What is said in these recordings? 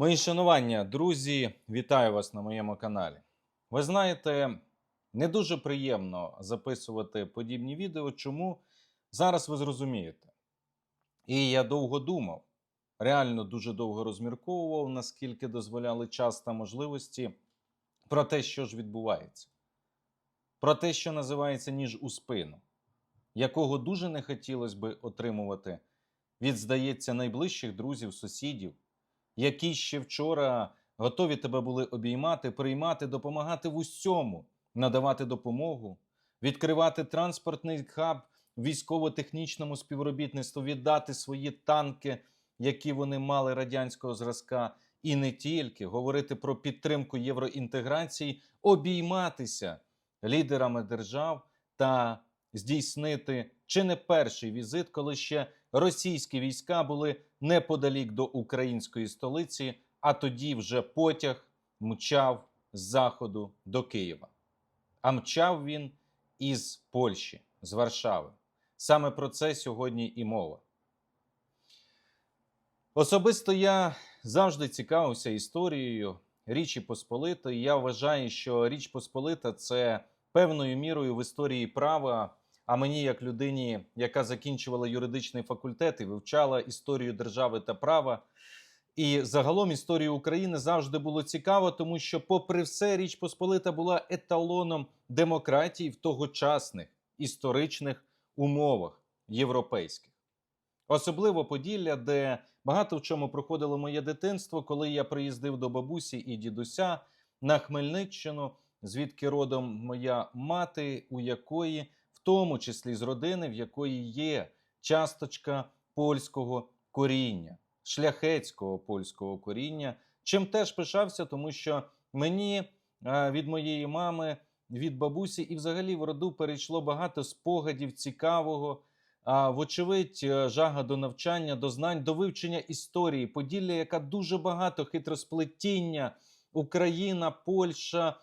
Мої шанування, друзі, вітаю вас на моєму каналі. Ви знаєте, не дуже приємно записувати подібні відео. Чому? Зараз ви зрозумієте. І я довго думав, реально дуже довго розмірковував, наскільки дозволяли час та можливості про те, що ж відбувається, про те, що називається ніж у спину, якого дуже не хотілося би отримувати від, здається, найближчих друзів, сусідів які ще вчора готові тебе були обіймати, приймати, допомагати в усьому, надавати допомогу, відкривати транспортний хаб військово-технічному співробітництву, віддати свої танки, які вони мали радянського зразка, і не тільки говорити про підтримку євроінтеграції, обійматися лідерами держав та здійснити чи не перший візит, коли ще російські війська були неподалік до української столиці, а тоді вже потяг мчав з заходу до Києва. А мчав він із Польщі, з Варшави. Саме про це сьогодні і мова. Особисто я завжди цікавився історією Річі Посполитої. Я вважаю, що Річ Посполита це певною мірою в історії права. А мені, як людині, яка закінчувала юридичний факультет і вивчала історію держави та права, і загалом історію України завжди було цікаво, тому що, попри все, Річ Посполита була еталоном демократії в тогочасних історичних умовах європейських. Особливо Поділля, де багато в чому проходило моє дитинство, коли я приїздив до бабусі і дідуся на Хмельниччину, звідки родом моя мати, у якої тому числі з родини, в якої є часточка польського коріння, шляхетського польського коріння, чим теж пишався, тому що мені е, від моєї мами, від бабусі і взагалі в роду перейшло багато спогадів цікавого. А вочевидь, е, жага до навчання, до знань, до вивчення історії, Поділля, яка дуже багато хитросплетіння, Україна, Польща.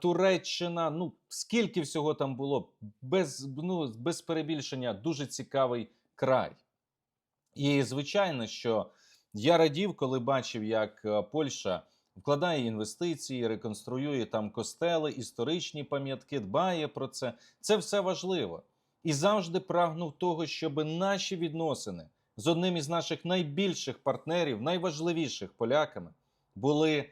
Туреччина. Ну скільки всього там було, без, ну, без перебільшення, дуже цікавий край. І звичайно, що я радів, коли бачив, як е, Польща вкладає інвестиції, реконструює там костели, історичні пам'ятки, дбає про це. Це все важливо. І завжди прагнув того, щоб наші відносини з одним із наших найбільших партнерів, найважливіших поляками, були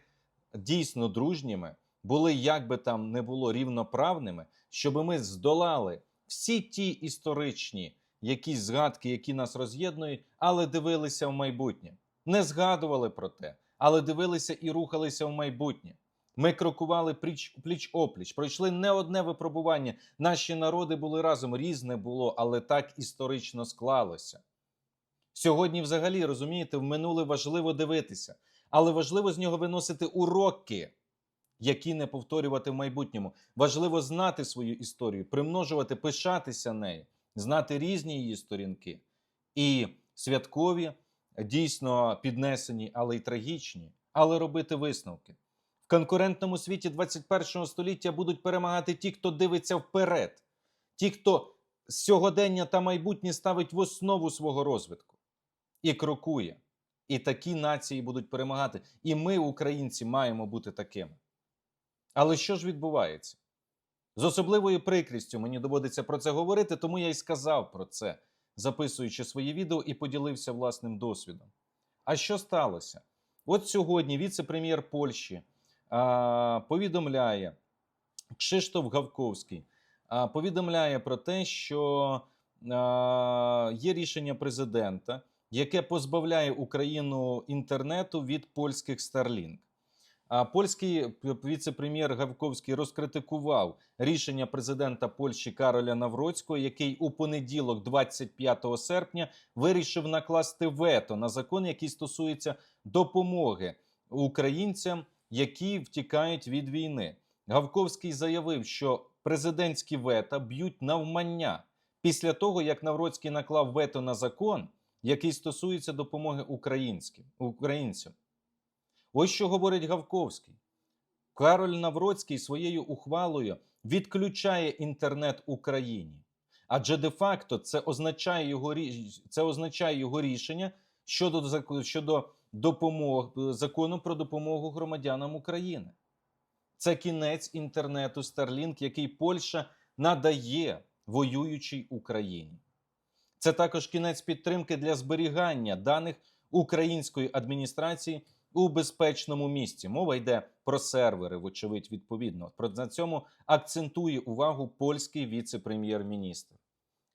дійсно дружніми були, як би там не було рівноправними, щоб ми здолали всі ті історичні якісь згадки, які нас роз'єднують, але дивилися в майбутнє. Не згадували про те, але дивилися і рухалися в майбутнє. Ми крокували пліч пліч опліч, пройшли не одне випробування. Наші народи були разом, різне було, але так історично склалося. Сьогодні, взагалі, розумієте, в минуле важливо дивитися, але важливо з нього виносити уроки які не повторювати в майбутньому. Важливо знати свою історію, примножувати, пишатися нею, знати різні її сторінки. І святкові, дійсно піднесені, але й трагічні, але робити висновки. В конкурентному світі 21 століття будуть перемагати ті, хто дивиться вперед, ті, хто сьогодення та майбутнє ставить в основу свого розвитку і крокує. І такі нації будуть перемагати. І ми, українці, маємо бути такими. Але що ж відбувається? З особливою прикрістю мені доводиться про це говорити, тому я й сказав про це, записуючи своє відео і поділився власним досвідом. А що сталося? От сьогодні віце-прем'єр Польщі а, повідомляє Кшиштоф Гавковський а, повідомляє про те, що а, є рішення президента, яке позбавляє Україну інтернету від польських Starlink. А польський віце-прем'єр Гавковський розкритикував рішення президента Польщі Кароля Навроцького, який у понеділок, 25 серпня, вирішив накласти вето на закон, який стосується допомоги українцям, які втікають від війни. Гавковський заявив, що президентські вета б'ють навмання після того, як Навроцький наклав вето на закон, який стосується допомоги українським українцям. Ось що говорить Гавковський. Кароль Навроцький своєю ухвалою відключає інтернет Україні. Адже де-факто це означає його це означає його рішення щодо щодо допомог закону про допомогу громадянам України. Це кінець інтернету Starlink, який Польща надає воюючій Україні. Це також кінець підтримки для зберігання даних української адміністрації у безпечному місці. Мова йде про сервери, вочевидь, відповідно. Про на цьому акцентує увагу польський віце-прем'єр-міністр.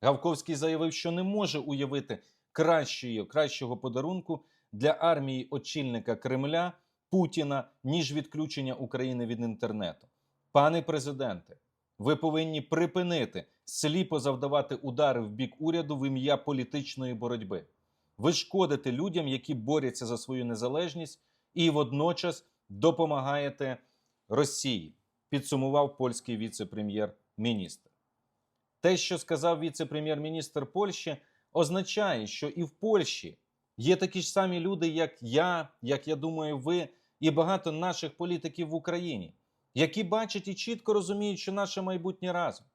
Гавковський заявив, що не може уявити кращої, кращого подарунку для армії очільника Кремля Путіна, ніж відключення України від інтернету. Пане президенте, ви повинні припинити сліпо завдавати удари в бік уряду в ім'я політичної боротьби. Ви шкодите людям, які борються за свою незалежність, і водночас допомагаєте Росії, підсумував польський віце-прем'єр-міністр. Те, що сказав віце-прем'єр-міністр Польщі, означає, що і в Польщі є такі ж самі люди, як я, як я думаю, ви і багато наших політиків в Україні, які бачать і чітко розуміють, що наше майбутнє разом.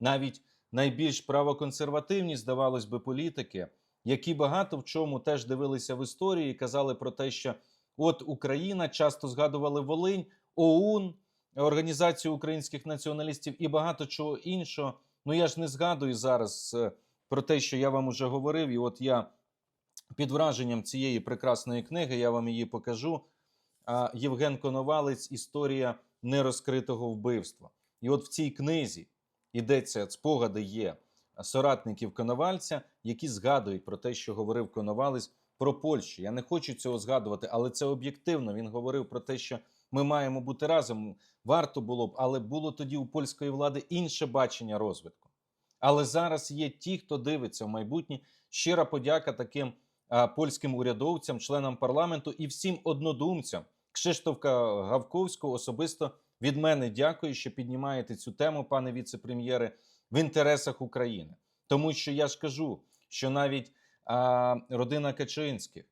Навіть найбільш правоконсервативні, здавалось би, політики, які багато в чому теж дивилися в історії і казали про те, що от Україна часто згадували Волинь, ОУН, Організацію українських націоналістів і багато чого іншого. Ну я ж не згадую зараз е, про те, що я вам уже говорив, і от я під враженням цієї прекрасної книги, я вам її покажу. Євген Коновалець Історія нерозкритого вбивства. І от в цій книзі йдеться спогади є соратників Коновальця, які згадують про те, що говорив Коновалець про Польщу. Я не хочу цього згадувати, але це об'єктивно. Він говорив про те, що ми маємо бути разом. Варто було б, але було тоді у польської влади інше бачення розвитку. Але зараз є ті, хто дивиться в майбутнє. Щира подяка таким а, польським урядовцям, членам парламенту і всім однодумцям. Кшиштовка Гавковського особисто від мене дякую, що піднімаєте цю тему, пане віце-прем'єре, в інтересах України. Тому що я ж кажу, що навіть родина Качинських,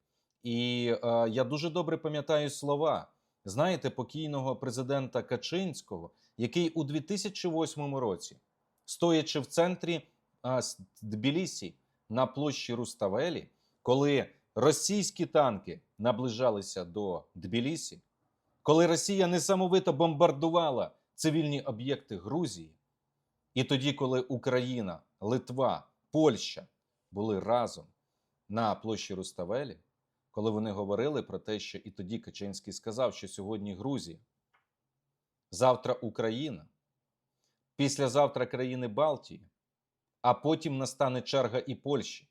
і а, я дуже добре пам'ятаю слова, знаєте, покійного президента Качинського, який у 2008 році, стоячи в центрі а, Тбілісі на площі Руставелі, коли російські танки наближалися до Тбілісі, коли Росія несамовито бомбардувала цивільні об'єкти Грузії, і тоді, коли Україна, Литва, Польща були разом на площі Руставелі, коли вони говорили про те, що і тоді Качинський сказав, що сьогодні Грузія, завтра Україна, післязавтра країни Балтії, а потім настане черга і Польщі.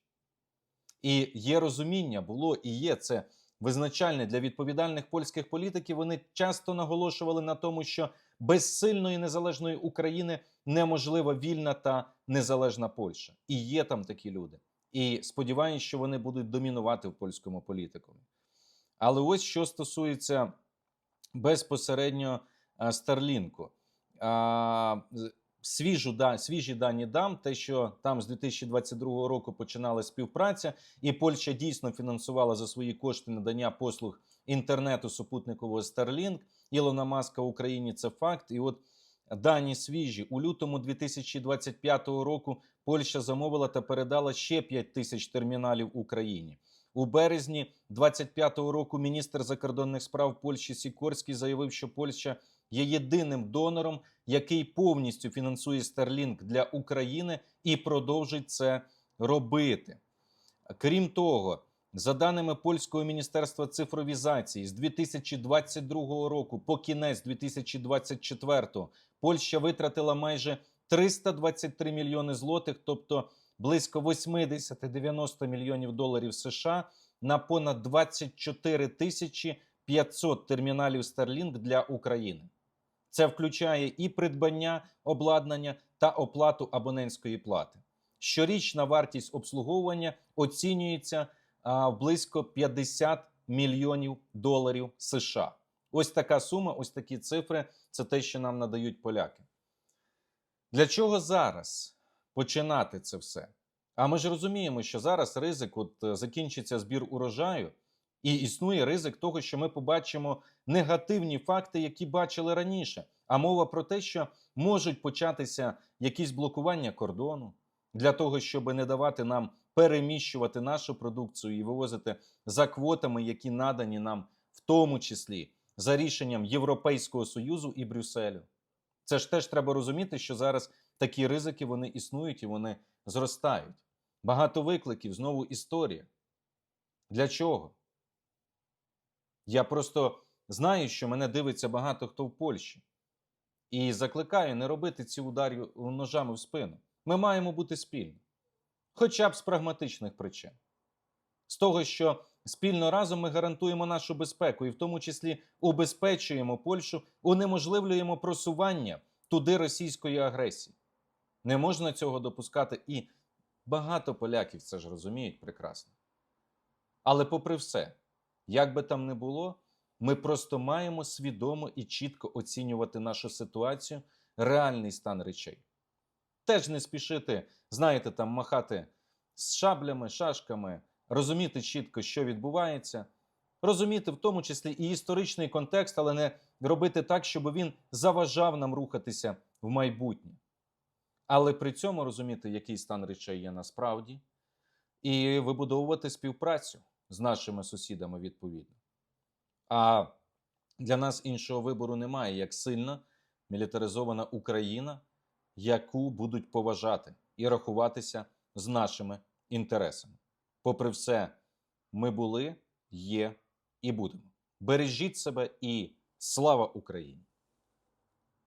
І є розуміння, було і є це визначальне для відповідальних польських політиків. Вони часто наголошували на тому, що без сильної незалежної України неможлива вільна та незалежна Польща. І є там такі люди. І сподіваюся, що вони будуть домінувати в польському політикумі. Але ось що стосується безпосередньо Старлінку. Свіжу, да, свіжі дані дам, те, що там з 2022 року починала співпраця, і Польща дійсно фінансувала за свої кошти надання послуг інтернету супутникового Starlink. Ілона Маска в Україні це факт. І от дані свіжі у лютому 2025 року Польща замовила та передала ще 5 тисяч терміналів Україні. У березні 25-го року міністр закордонних справ Польщі Сікорський заявив, що Польща є єдиним донором, який повністю фінансує Starlink для України і продовжить це робити. Крім того, за даними польського міністерства цифровізації, з 2022 року по кінець 2024 Польща витратила майже 323 мільйони злотих, тобто близько 80-90 мільйонів доларів США на понад 24 тисячі 500 терміналів Starlink для України. Це включає і придбання обладнання та оплату абонентської плати. Щорічна вартість обслуговування оцінюється а, близько 50 мільйонів доларів США. Ось така сума, ось такі цифри. Це те, що нам надають поляки. Для чого зараз починати це все? А ми ж розуміємо, що зараз ризик, от е, закінчиться збір урожаю, і існує ризик того, що ми побачимо негативні факти, які бачили раніше. А мова про те, що можуть початися якісь блокування кордону для того, щоб не давати нам переміщувати нашу продукцію і вивозити за квотами, які надані нам, в тому числі за рішенням Європейського союзу і Брюсселю. Це ж теж треба розуміти, що зараз такі ризики вони існують і вони зростають. Багато викликів, знову історія. Для чого? Я просто знаю, що мене дивиться багато хто в Польщі. І закликаю не робити ці удари ножами в спину. Ми маємо бути спільні. Хоча б з прагматичних причин. З того, що спільно разом ми гарантуємо нашу безпеку і в тому числі убезпечуємо Польщу, унеможливлюємо просування туди російської агресії. Не можна цього допускати, і багато поляків це ж розуміють прекрасно. Але попри все, як би там не було, ми просто маємо свідомо і чітко оцінювати нашу ситуацію, реальний стан речей. Теж не спішити, знаєте, там махати з шаблями, шашками, розуміти чітко, що відбувається, розуміти в тому числі і історичний контекст, але не робити так, щоб він заважав нам рухатися в майбутнє. Але при цьому розуміти, який стан речей є насправді, і вибудовувати співпрацю з нашими сусідами відповідно. А для нас іншого вибору немає, як сильна мілітаризована Україна, яку будуть поважати і рахуватися з нашими інтересами. Попри все, ми були, є і будемо. Бережіть себе і слава Україні!